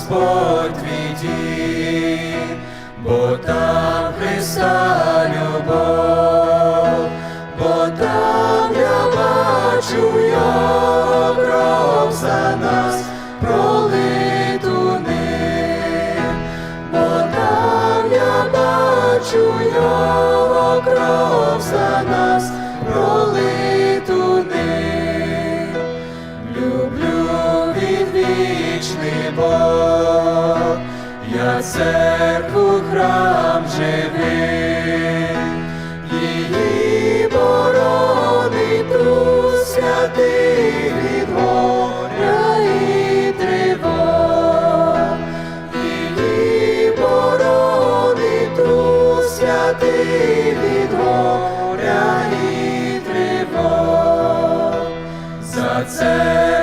Господь твій бо там Христа любов, бо там я бачу Його кров за нас пролиту ним, бо там я бачу Його кров за нас Бог, я церкву храм живий, її боронить Дух святий від і тривог, її Дух святий. За церкву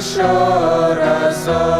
Shora Sora.